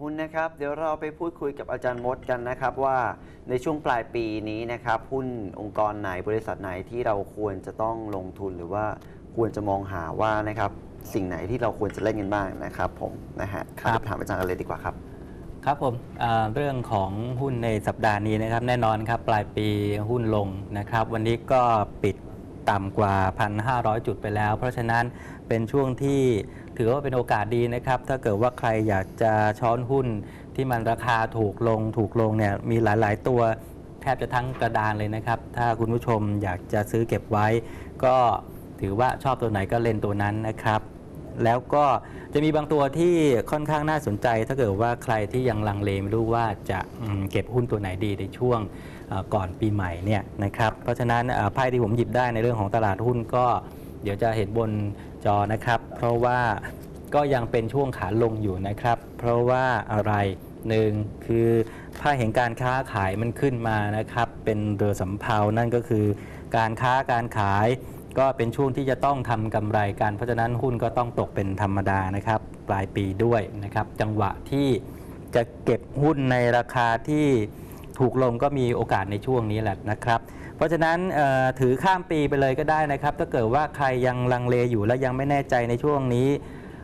หุ้นนะครับ เดี๋ยวเราไปพูดคุยกับอาจารย์มดกันนะครับว่าในช่วงปลายปีนี้นะครับ หุ้นองค์กรไหนบริษัทไหนที่เราควรจะต้องลงทุนหรือว่าควรจะมองหาว่านะครับ สิ่งไหนที่เราควรจะเล่นกันบ้างนะครับ ผมนะฮะครับเดี๋ยวถามอาจารย์กันเลยดีกว่าครับ ครับผมอ่าเรื่องของหุ้นในสัปดาห์นี้นะครับ แน่นอนครับ ปลายปีหุ้นลงนะครับ วันนี้ก็ปิดต่ำกว่า 1,500 จุดไปแล้ว เพราะฉะนั้นเป็นช่วงที่ ถือว่าเป็นโอกาสดีนะครับ ถ้าเกิดว่าใครอยากจะช้อนหุ้นที่มันราคาถูกลงถูกลงเนี่ยมีหลาย ๆ ตัวแทบจะทั้งกระดานเลยนะครับ ถ้าคุณผู้ชมอยากจะซื้อเก็บไว้ ก็ถือว่าชอบตัวไหนก็เล่นตัวนั้นนะครับ แล้วก็จะมีบางตัวที่ค่อนข้างน่าสนใจ ถ้าเกิดว่าใครที่ยังลังเลไม่รู้ว่าจะเก็บหุ้นตัวไหนดีในช่วงก่อนปีใหม่เนี่ยนะครับ เพราะฉะนั้นไพ่ที่ผมหยิบได้ในเรื่องของตลาดหุ้นก็เดี๋ยวจะเห็นบน จอนะครับ เพราะว่าก็ยังเป็นช่วงขาลงอยู่นะครับ เพราะว่าอะไรหนึ่งคือไพ่แห่งการค้าขายมันขึ้นมานะครับ เป็นเรือสำเภานั่นก็คือ การค้าการขายก็เป็นช่วงที่จะต้องทำกำไรกัน เพราะฉะนั้นหุ้นก็ต้องตกเป็นธรรมดานะครับ ปลายปีด้วยนะครับ จังหวะที่จะเก็บหุ้นในราคาที่ถูกลงก็มีโอกาสในช่วงนี้แหละนะครับ เพราะฉะนั้นถือข้ามปีไปเลยก็ได้นะครับ ถ้าเกิดว่าใครยังลังเลอยู่และยังไม่แน่ใจในช่วงนี้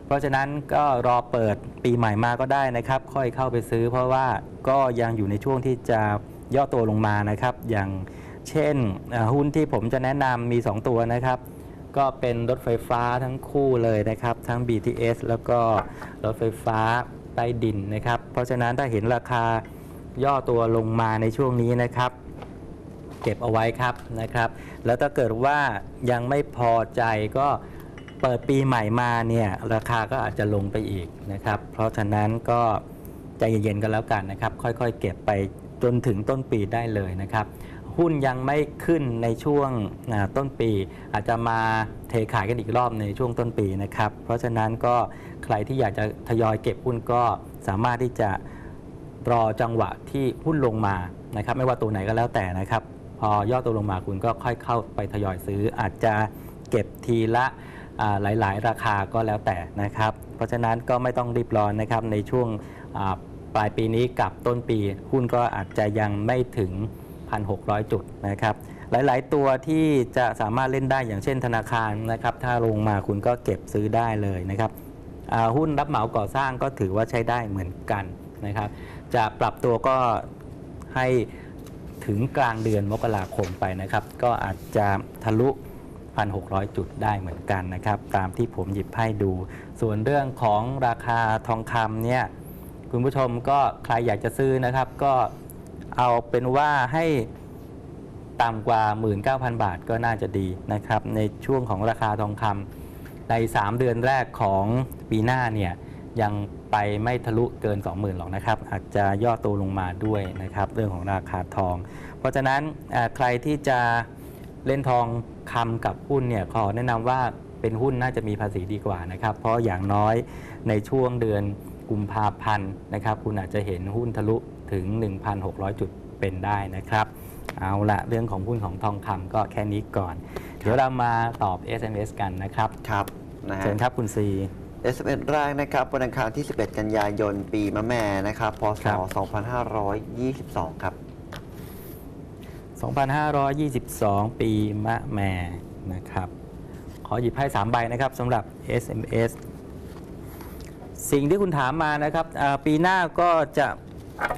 เพราะฉะนั้นก็รอเปิดปีใหม่มาก็ได้นะครับ ค่อยเข้าไปซื้อ เพราะว่าก็ยังอยู่ในช่วงที่จะย่อตัวลงมานะครับ อย่างเช่นหุ้นที่ผมจะแนะนำมี 2 ตัวนะครับก็เป็นรถไฟฟ้าทั้งคู่เลยนะครับ ทั้ง BTS แล้วก็รถไฟฟ้าใต้ดินนะครับ เพราะฉะนั้นถ้าเห็นราคาย่อตัวลงมาในช่วงนี้นะครับ เก็บเอาไว้ครับนะครับ แล้วถ้าเกิดว่ายังไม่พอใจก็เปิดปีใหม่มาเนี่ยราคาก็อาจจะลงไปอีกนะครับ เพราะฉะนั้นก็ใจเย็นๆกันแล้วกันนะครับ ค่อยๆ เก็บไปจนถึงต้นปีได้เลยนะครับ หุ้นยังไม่ขึ้นในช่วงต้นปี อาจจะมาเทขายกันอีกรอบในช่วงต้นปีนะครับ เพราะฉะนั้นก็ใครที่อยากจะทยอยเก็บหุ้นก็สามารถที่จะรอจังหวะที่หุ้นลงมานะครับ ไม่ว่าตัวไหนก็แล้วแต่นะครับ พอย่อตัวลงมาคุณก็ค่อยเข้าไปทยอยซื้อ อาจจะเก็บทีละหลาย ๆ ราคาก็แล้วแต่นะครับ เพราะฉะนั้นก็ไม่ต้องรีบร้อนนะครับในช่วงปลายปีนี้กับต้นปีหุ้นก็อาจจะยังไม่ถึง 1,600 จุดนะครับ หลาย ๆ ตัวที่จะสามารถเล่นได้อย่างเช่นธนาคารนะครับ ถ้าลงมาคุณก็เก็บซื้อได้เลยนะครับหุ้นรับเหมาก่อสร้างก็ถือว่าใช้ได้เหมือนกันนะครับ จะปรับตัวก็ให้ ถึงกลางเดือนมกราคมไปนะครับ ก็อาจจะทะลุ 1,600 จุดได้เหมือนกันนะครับ ตามที่ผมหยิบให้ดู ส่วนเรื่องของราคาทองคำเนี่ยคุณผู้ชมก็ใครอยากจะซื้อนะครับ ก็เอาเป็นว่าให้ต่ำกว่า 19,000 บาทก็น่าจะดีนะครับ ในช่วงของราคาทองคำใน 3 เดือนแรกของปีหน้าเนี่ยยัง ไปไม่ทะลุเกิน 20,000หรอกนะครับ อาจจะย่อตัวลงมาด้วยนะครับ เรื่องของราคาทอง เพราะฉะนั้นเอ่อใครที่จะเล่นทองคำกับหุ้นเนี่ยขอแนะนำว่าเป็นหุ้นน่าจะมีภาษีดีกว่านะครับ เพราะอย่างน้อยในช่วงเดือนกุมภาพันธ์นะครับ คุณอาจจะเห็นหุ้นทะลุถึง 1,600 จุดเป็นได้นะครับ เอาละเรื่องของหุ้นของทองคำก็แค่นี้ก่อน เดี๋ยวเรามาตอบ SMS กันนะครับ ครับนะฮะเชิญครับคุณซี SMS แรกนะครับวันอังคารที่ 11 กันยายน ปีมะแม่นะครับพศครับ2522 ครับ 2522 ปีมะแม่นะครับ ขอหยิบให้3ใบนะครับสำหรับ SMS สิ่งที่คุณถามมานะครับอ่าปีหน้าก็จะ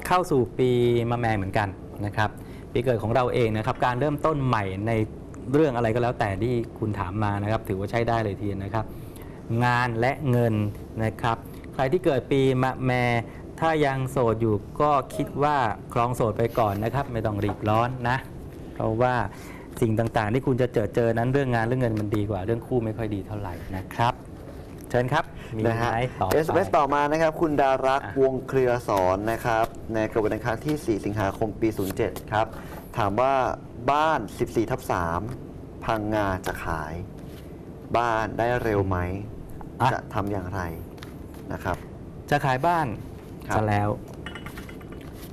เข้าสู่ปีมะแม่เหมือนกันนะครับปีเกิดของเราเองนะครับ การเริ่มต้นใหม่ในเรื่องอะไรก็แล้วแต่ที่คุณถามมานะครับ ถือว่าใช้ได้เลยทีเดียวนะครับ งานและเงินนะครับ ใครที่เกิดปีมะแม่ถ้ายังโสดอยู่ก็คิดว่าครองโสดไปก่อนนะครับ ไม่ต้องรีบร้อนนะ เพราะว่าสิ่งต่างๆ ที่คุณจะเจอเจอนั้นเรื่องงานเรื่องเงินมันดีกว่า เรื่องคู่ไม่ค่อยดีเท่าไหร่นะครับ เชิญครับ มีนะฮะไหมต่อไป SMS ต่อมานะครับ คุณดารักษ์อะวงเครือสอนนะครับ ในกระบวนการที่ 4 สิงหาคมปี 07 ครับ ถามว่าบ้าน 14 ทับ 3 พังงาจะขาย บ้านได้เร็วไหมอะ จะทำอย่างไรนะครับ จะขายบ้านครับ จะแล้ว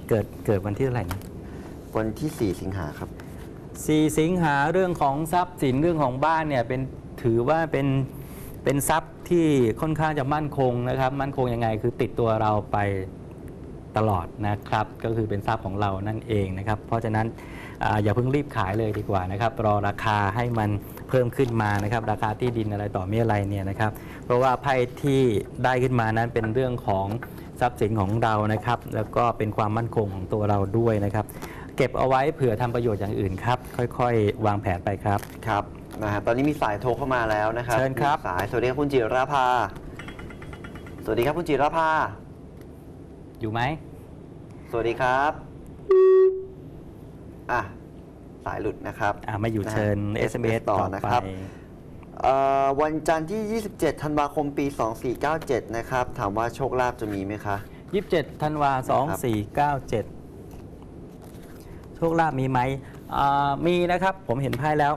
เกิดเกิดวันที่เท่าไหร่นะวันที่ 4 สิงหาครับ สี่สิงหาเรื่องของทรัพย์สินเรื่องของบ้านเนี่ยเป็นถือว่าเป็นเป็นทรัพย์ที่ค่อนข้างจะมั่นคงนะครับ มั่นคงยังไงคือติดตัวเราไปตลอดนะครับ ก็คือเป็นทรัพย์ของเรานั่นเองนะครับ เพราะฉะนั้น อาอย่าเพิ่งรีบขายเลยดีกว่านะครับรอราคาให้มันเพิ่มขึ้นมานะครับราคาที่ดินอะไรต่อมีอะไรเนี่ยนะครับเพราะว่าไพ่ที่ได้ขึ้นมานั้นเป็นเรื่องของทรัพย์สินของเรานะครับ แล้วก็เป็นความมั่นคงของตัวเราด้วยนะครับ เก็บเอาไว้เผื่อทำประโยชน์อย่างอื่นครับ ค่อยๆ วางแผนไปครับครับนะฮะตอนนี้มีสายโทรเข้ามาแล้วนะครับเชิญครับมีสายสวัสดีครับคุณจิราภาสวัสดีครับคุณจิราภาอยู่ไหม สวัสดีครับ อะสายหลุดนะครับอ่าไม่อยู่นะฮะเชิญ SMS SMS ต่ต่ออนะไปครับเอ่อวันจันทร์ที่ 27 ธันวาคม ปี 2497 นะครับ ถามว่าโชคลาภจะมีไหมคะ 27 ธันวาครับ2497 โชคลาภมีไหมอ่ามีนะครับ ผมเห็นไพ่แล้ว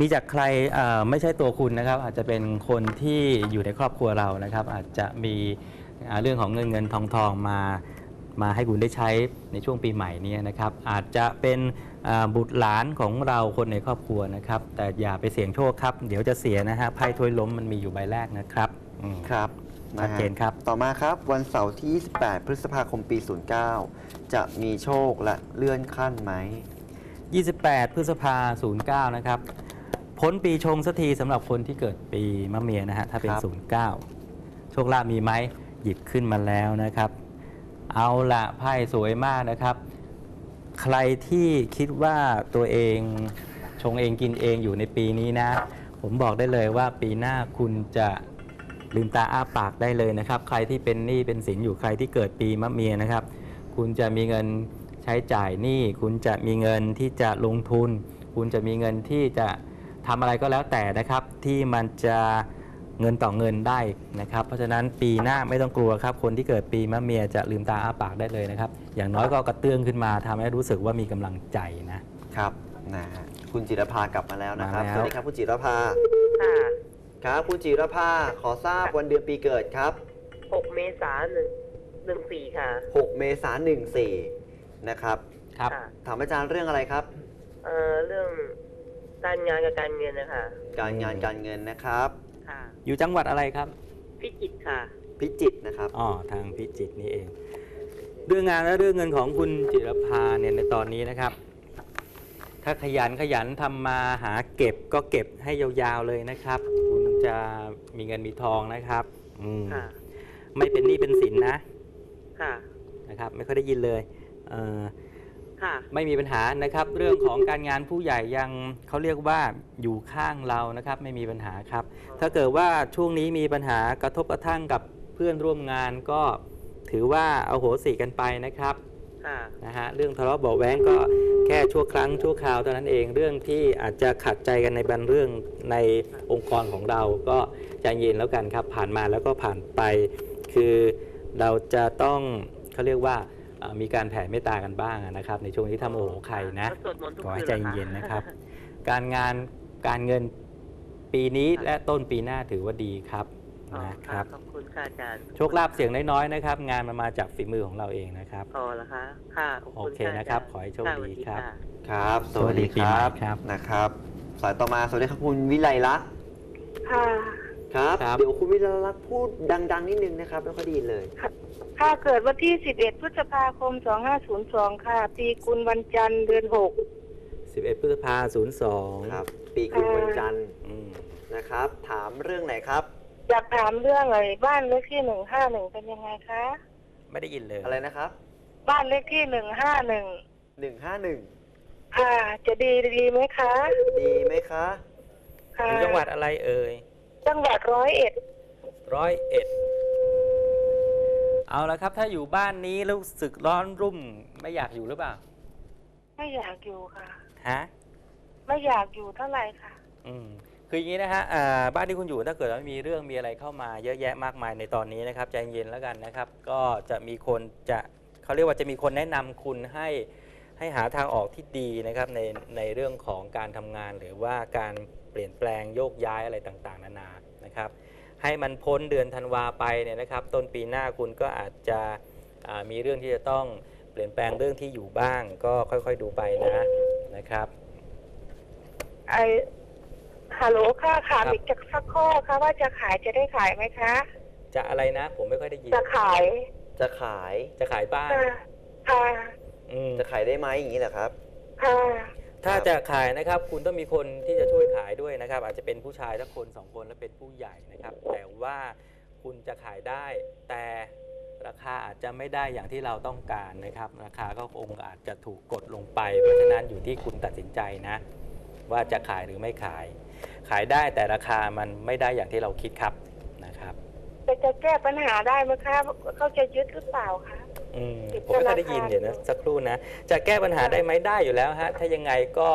มีจากใครอ่าไม่ใช่ตัวคุณนะครับ อาจจะเป็นคนที่อยู่ในครอบครัวเรานะครับ อาจจะมีอ่าเรื่องของเงินเงินทองทองมา มาให้คุณได้ใช้ในช่วงปีใหม่นี้นะครับ อาจจะเป็นอ่าบุตรหลานของเราคนในครอบครัวนะครับ แต่อย่าไปเสี่ยงโชคครับ เดี๋ยวจะเสียนะฮะไพ่ถ้วยล้มมันมีอยู่ใบแรกนะครับอืมครับชัดเจนครับ ต่อมาครับวันเสาร์ที่ 28 พฤษภาคมปี 09 จะมีโชคและเลื่อนขั้นไหม 28 พฤษภา09 นะครับพ้นปีชงสักทีสำหรับคนที่เกิดปีมะเมียนะฮะถ้าเป็นครับ09 โชคลาภมีไหมหยิบขึ้นมาแล้วนะครับ เอาละไพ่สวยมากนะครับ ใครที่คิดว่าตัวเองชงเองกินเองอยู่ในปีนี้นะ ผมบอกได้เลยว่าปีหน้าคุณจะลืมตาอ้าปากได้เลยนะครับ ใครที่เป็นหนี้เป็นสินอยู่ใครที่เกิดปีมะเมียนะครับ คุณจะมีเงินใช้จ่ายหนี้คุณจะมีเงินที่จะลงทุน คุณจะมีเงินที่จะทำอะไรก็แล้วแต่นะครับ ที่มันจะ เงินต่อเงินได้นะครับ เพราะฉะนั้นปีหน้าไม่ต้องกลัวครับ คนที่เกิดปีมะเมียจะลืมตาอ้าปากได้เลยนะครับ อย่างน้อยก็กระเตื้องขึ้นมาทำให้รู้สึกว่ามีกำลังใจนะครับนะฮะคุณจิรภากลับมาแล้วนะครับมาแล้วสวัสดีครับคุณจิรภาค่ะครับคุณจิรภาขอทราบวันเดือนปีเกิดครับ 6 เมษายนหนึ่งหนึ่งสี่ค่ะ 6 เมษายน14นะครับครับค่ะถามอาจารย์เรื่องอะไรครับเอ่อเรื่องการงานกับการเงินนะคะการงานการเงินนะครับ ค่ะ อยู่จังหวัดอะไรครับ พิจิตรค่ะ พิจิตรนะครับ อ๋อทางพิจิตรนี่เอง เรื่องงานและเรื่องเงินของคุณจิรภาเนี่ยในตอนนี้นะครับ ถ้าขยันขยันทำมาหาเก็บก็เก็บให้ยาวๆเลยนะครับ คุณจะมีเงินมีทองนะครับ อืมค่ะ ไม่เป็นหนี้เป็นสินนะ ค่ะ นะครับ ไม่ค่อยได้ยินเลยเอ่อ ค่ะ ไม่มีปัญหานะครับ เรื่องของการงานผู้ใหญ่ยังเขาเรียกว่าอยู่ข้างเรานะครับ ไม่มีปัญหาครับ ถ้าเกิดว่าช่วงนี้มีปัญหากระทบกระทั่งกับเพื่อนร่วมงานก็ถือว่าเอาโหสิกันไปนะครับค่ะนะฮะเรื่องทะเลาะเบาะแว้งก็แค่ชั่วครั้งชั่วคราวเท่านั้นเองเรื่องที่อาจจะขัดใจกันในบางเรื่องในองค์กรของเราก็ใจเย็นแล้วกันครับ ผ่านมาแล้วก็ผ่านไป คือเราจะต้องเขาเรียกว่าเอ่อ มีการแผ่เมตตากันบ้างนะครับในช่วงที่ทำโอโหใครนะแล้วสวดมนต์ทุกขอให้คืนใจหรอเย็นๆนะครับ การงานการเงินปีนี้และต้นปีหน้าถือว่าดีครับอ๋อนะคค่ะรับขอบคุณค่ะอาจารย์โชคลาภเสียงน้อยๆนะครับ งานมันมาจากฝีมือของเราเองนะครับอ๋อเหรอคะค่ะขอบโอคุณเคค่ะนะครับาจาย์ขอให้โชคค่ะดีสวัสครับะครับ สวัสดีปีใหม่ครับนะครับ สายต่อมาสวัสดีครับคุณวิไลลักษณ์ค่ะครับครับ เดี๋ยวคุณวิไลลักษณ์พูดดัง ๆ นิดนึงนะครับไม่ค่อยไดีเลย ค่ะเกิดวันที่ 11 พฤษภาคม 2502 ค่ะ ปีกุลวันจันทร์เดือน11 พฤษภา02ครับ ปีกุลวันจันทร์อืมนะครับ ถามเรื่องไหนครับ6อยากถามเรื่องอะไรบ้านเลขที่ 151 เป็นยังไงคะ ไม่ได้ยินเลยอะไรนะครับบ้านเลขที่ 151 151 ค่ะ จะดีดีไหมคะ ดีไหมคะค่ะอยู่จังหวัดอะไรเอ่ยจังหวัดร้อยเอ็ดร้อยเอ็ด เอาละครับ ถ้าอยู่บ้านนี้รู้สึกร้อนรุ่ม ไม่อยากอยู่หรือเปล่า ไม่อยากอยู่ค่ะ ฮะ ไม่อยากอยู่เท่าไหร่ค่ะ อืมคืออย่างนี้นะฮะอ่าบ้านที่คุณอยู่ถ้าเกิดว่ามีเรื่องมีอะไรเข้ามาเยอะแยะมากมายในตอนนี้นะครับใจเย็นแล้วกันนะครับ ก็จะมีคนจะเขาเรียกว่าจะมีคนแนะนำคุณให้ให้หาทางออกที่ดีนะครับในในเรื่องของการทำงานหรือว่าการเปลี่ยนแปลงโยกย้ายอะไรต่างๆ นานานะครับ ให้มันพ้นเดือนธันวาไปเนี่ยนะครับ ต้นปีหน้าคุณก็อาจจะอ่ามีเรื่องที่จะต้องเปลี่ยนแปลงเรื่องที่อยู่บ้าง ก็ค่อยๆดูไปนะนะครับไอฮัลโหลค่ะถามครับอีกจากสักข้อค่ะว่าจะขายจะได้ขายไหมคะ จะอะไรนะ ผมไม่ค่อยได้ยินจะขาย จะขายจะขายบ้านค่ะค่ะอืมจะขายได้ไหมอย่างนี้เหรอครับค่ะ ถ้าจะขายนะครับคุณต้องมีคนที่จะช่วยขายด้วยนะครับ อาจจะเป็นผู้ชายสักคนสองคนและเป็นผู้ใหญ่นะครับ แต่ว่าคุณจะขายได้ แต่ราคาอาจจะไม่ได้อย่างที่เราต้องการนะครับ ราคาก็คงอาจจะถูกกดลงไป เพราะฉะนั้นอยู่ที่คุณตัดสินใจนะ ว่าจะขายหรือไม่ขาย ขายได้แต่ราคามันไม่ได้อย่างที่เราคิดครับนะครับแต่จะแก้ปัญหาได้ไหมคะเขาจะยึดหรือเปล่าคะ อืมติดผมไม่ค่อยได้ธนาคารยินเดี๋ยวนะสักครู่นะ จะแก้ปัญหาได้ไหมได้อยู่แล้วฮะ ถ้ายังไงก็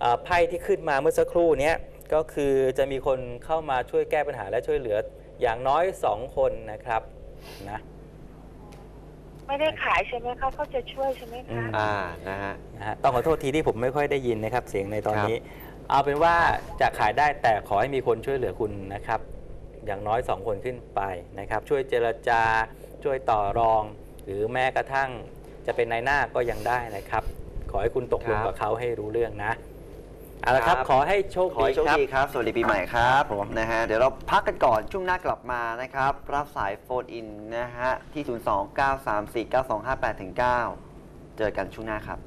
เอ่อไพ่ที่ขึ้นมาเมื่อสักครู่เนี้ยก็คือจะมีคนเข้ามาช่วยแก้ปัญหาและช่วยเหลืออย่างน้อย 2 คนนะครับนะไม่ได้ขายใช่ไหมคะเขาจะช่วยใช่ไหมอืคะ ม อ่านะฮะ นะฮะต้องขอโทษทีที่ผมไม่ค่อยได้ยินนะครับ เสียงในตอนนี้ เอาเป็นว่าจะขายได้แต่ขอให้มีคนช่วยเหลือคุณนะครับ อย่างน้อย 2 คนขึ้นไปนะครับ ช่วยเจรจาช่วยต่อรอง หรือแม้กระทั่งจะเป็นนายหน้าก็ยังได้นะครับ ขอให้คุณตกลงครับกับเขาให้รู้เรื่องนะเอาละครับครับ ขอให้โชคขอดีให้โชคครับดีครับ สวัสดีปีใหม่ครับผมนะฮะ เดี๋ยวเราพักกันก่อน ช่วงหน้ากลับมานะครับ รับสายโฟนอินนะฮะ ที่ 029349258-9 เจอกันช่วงหน้าครับ